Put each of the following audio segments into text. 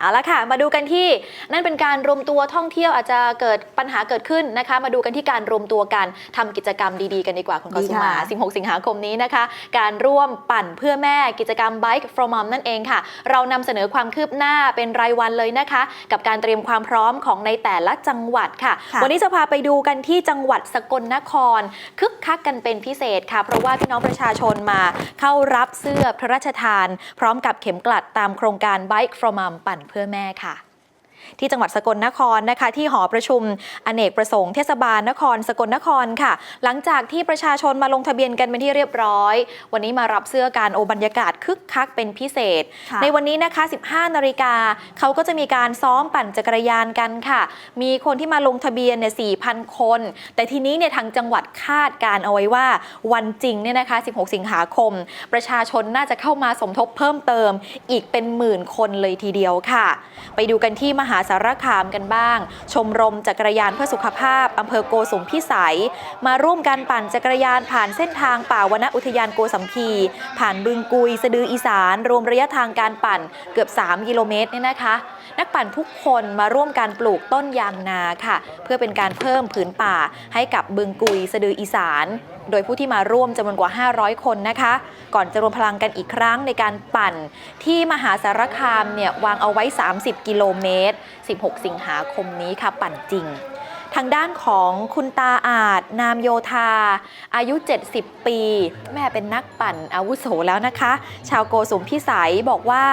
เอาละค่ะ มาดูกันที่นั่นเป็นการรวมตัวท่องเที่ยวอาจจะเกิดปัญหาเกิดขึ้นนะคะ มาดูกันที่การรวมตัวกันทำกิจกรรมดีๆกันดีกว่าคุณกดีสุมาค่ะ16 สิงหาคมนี้นะคะ การร่วมปั่นเพื่อแม่กิจกรรม Bike for Mom นั่นเองค่ะ เรานำเสนอความคืบหน้าเป็นรายวันเลยนะคะ กับการเตรียมความพร้อมของในแต่ละจังหวัดค่ะค่ะ วันนี้จะพาไปดูกันที่จังหวัดสกลนคร คึกคักกันเป็นพิเศษค่ะ เพราะว่าพี่น้องประชาชนมาเข้ารับเสื้อพระราชทาน พร้อมกับเข็มกลัดตามโครงการ Bike for Mom ปั่นเพื่อแม่ค่ะ ที่จังหวัดสกลนครนะคะ ที่หอประชุมอเนกประสงค์เทศบาลนคร สกลนครค่ะ หลังจากที่ประชาชนมาลงทะเบียนกันเป็นที่เรียบร้อย วันนี้มารับเสื้อการโอบรรยากาศคึกคักเป็นพิเศษค่ะในวันนี้นะคะ 15 นาฬิกาเขาก็จะมีการซ้อมปั่นจักรยานกันค่ะ มีคนที่มาลงทะเบียนเนี่ย 4,000 คน แต่ทีนี้เนี่ยทางจังหวัดคาดการเอาไว้ว่าวันจริงเนี่ยนะคะ 16 สิงหาคม ประชาชนน่าจะเข้ามาสมทบเพิ่มเติม อีกเป็นหมื่นคนเลยทีเดียวค่ะ ไปดูกันที่มหาสารคามกันบ้าง ชมรมจักรยานเพื่อสุขภาพอำเภอโกสุมพิสัย มาร่วมกันปั่นจักรยานผ่านเส้นทางป่าวนอุทยานโกสัมพีผ่านบึงกุย สะดืออีสาน รวมระยะทางการปั่นเกือบ 3 กิโลเมตรเนี่ยนะคะ นักปั่นทุกคนมาร่วมการปลูกต้นยางนาค่ะ เพื่อเป็นการเพิ่มผืนป่าให้กับบึงกุย สะดืออีสาน โดยผู้ที่มาร่วมจำนวนกว่า 500 คนนะคะ ก่อนจะรวมพลังกันอีกครั้งในการปั่น ที่มหาสารคามเนี่ยวางเอาไว้ 30 กิโลเมตร16 สิงหาคมนี้ค่ะปั่นจริง ทางด้านของคุณตาอาจ นามโยธา อายุ 70 ปี แม่เป็นนักปั่นอาวุโสแล้วนะคะ ชาวโกสุมพิสัยบอกว่า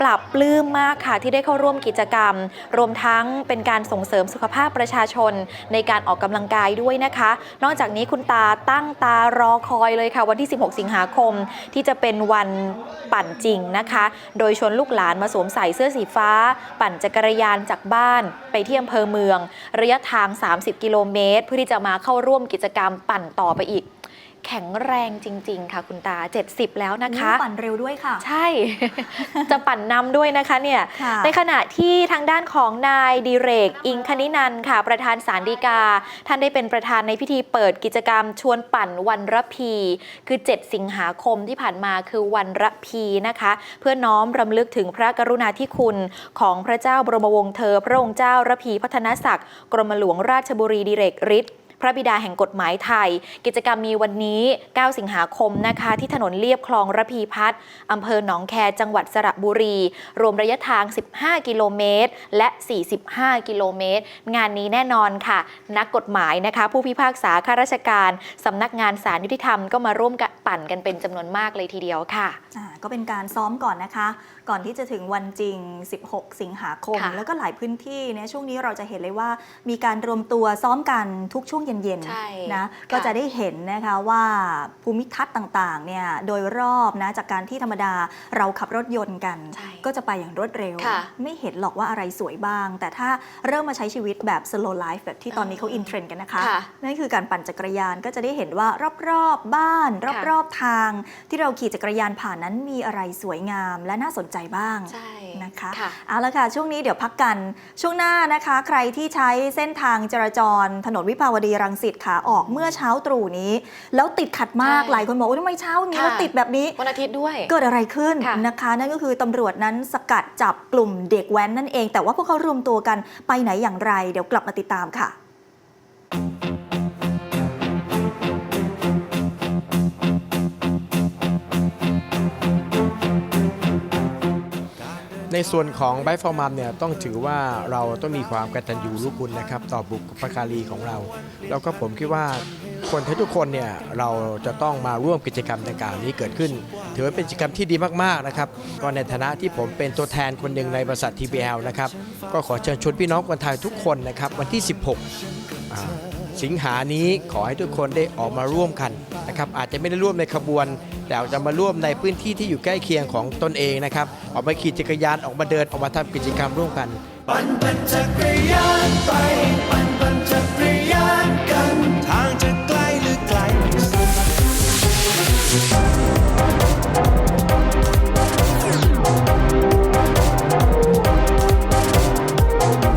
ปรับปลื้มมากค่ะที่ได้เข้าร่วมกิจกรรม รวมทั้งเป็นการส่งเสริมสุขภาพประชาชนในการออกกำลังกายด้วยนะคะ นอกจากนี้คุณตาตั้งตารอคอยเลยค่ะ วันที่ 16 สิงหาคม ที่จะเป็นวันปั่นจริงนะคะ โดยชวนลูกหลานมาสวมใส่เสื้อสีฟ้า ปั่นจักรยานจากบ้านไปที่อำเภอเมือง ระยะทาง3 30 กิโลเมตร เพื่อที่จะมาเข้าร่วมกิจกรรมปั่นต่อไปอีก แข็งแรงจริง ๆ ค่ะคุณตา 70 แล้วนะคะปั่นเร็วด้วยค่ะ ใช่ จะปั่นนำด้วยนะคะเนี่ยค่ะในขณะที่ทางด้านของนายดิเรก อิงคณินันท์ค่ะ ประธานสารดีกา ท่านได้เป็นประธานในพิธีเปิดกิจกรรมชวนปั่นวันระพี คือ 7 สิงหาคมที่ผ่านมาคือวันระพีนะคะ เพื่อน้อมรำลึกถึงพระกรุณาธิคุณของพระเจ้าบรมวงศ์เธอ พระองค์เจ้าระพีพัฒนศักดิ์กรมหลวงราชบุรีดิเรกฤทธิ์ พระบิดาแห่งกฎหมายไทย กิจกรรมมีวันนี้ 9 สิงหาคมนะคะ ที่ถนนเลียบคลองระพีพัฒน์อำเภอหนองแคจังหวัดสระบุรี รวมระยะทาง 15 กิโลเมตร และ 45 กิโลเมตร งานนี้แน่นอนค่ะ นักกฎหมายนะคะ ผู้พิพากษาข้าราชการสำนักงานสารยุติธรรมก็มาร่วมกันปั่นกันเป็นจำนวนมากเลยทีเดียวค่ะอ่าก็เป็นการซ้อมก่อนนะคะ ก่อนที่จะถึงวันจริง 16 สิงหาคมค่ะแล้วก็หลายพื้นที่เนี่ยช่วงนี้เราจะเห็นเลยว่า มีการรวมตัวซ้อมกันทุกช่วงเย็นใช่ๆนะค่ะก็จะได้เห็นนะคะว่าภูมิทัศน์ต่างๆเนี่ยโดยรอบนะจากการที่ธรรมดาเราขับรถยนต์กัน ใช่ก็จะไปอย่างรวดเร็ว ค่ะไม่เห็นหรอกว่าอะไรสวยบ้าง แต่ถ้าเริ่มมาใช้ชีวิตแบบ slow life แบบที่ตอนนี้เขาอินเทรนด์กันนะคะ ค่ะนั่นคือการปั่นจักรยานก็จะได้เห็นว่ารอบๆบ้าน ค่ะ รอบๆทาง ที่เราขี่จักรยานผ่านนั้นมีอะไรสวยงามและน่าสนใจบ้าง ใช่ นะคะค่ะเอาละค่ะ ช่วงนี้เดี๋ยวพักกัน ช่วงหน้านะคะ ใครที่ใช้เส้นทางจราจร ถนนวิภาวดีรังสิตขาออกเมื่อเช้าตรู่นี้ แล้วติดขัดมากใช่หลายคนบอกว่าทำไมเช้าอย่างนี้ค่ะแล้วติดแบบนี้วันอาทิตย์ด้วย เกิดอะไรขึ้นค่ะนะคะ นั่นก็คือตำรวจนั้นสกัดจับกลุ่มเด็กแว้นนั่นเอง แต่ว่าพวกเขารวมตัวกันไปไหนอย่างไร เดี๋ยวกลับมาติดตามค่ะ ในส่วนของไบฟอร์มัมเนี่ยต้องถือว่าเราต้องมีความกตัญญูรู้คุณนะครับ ต่อบุพการีของเรา แล้วก็ผมคิดว่าคนทุกคนเนี่ยเราจะต้องมาร่วมกิจกรรมดังกล่าวนี้เกิดขึ้น ถือว่าเป็นกิจกรรมที่ดีมากๆนะครับก็ในฐานะที่ผมเป็นตัวแทนคนหนึ่งในบริษัท TBL นะครับก็ขอเชิญชวนพี่น้องคนไทยทุกคนนะครับวันที่ 16 สิงหานี้ขอให้ทุกคนได้ออกมาร่วมกันนะครับอาจจะไม่ได้ร่วมในขบวน แต่อาจจะมาร่วมในพื้นที่ที่อยู่ใกล้เคียงของตนเองนะครับออกมาขี่จักรยานออกมาเดินออกมาทำกิจกรรมร่วมกัน ปั่นปั่นจักรยานไปปั่น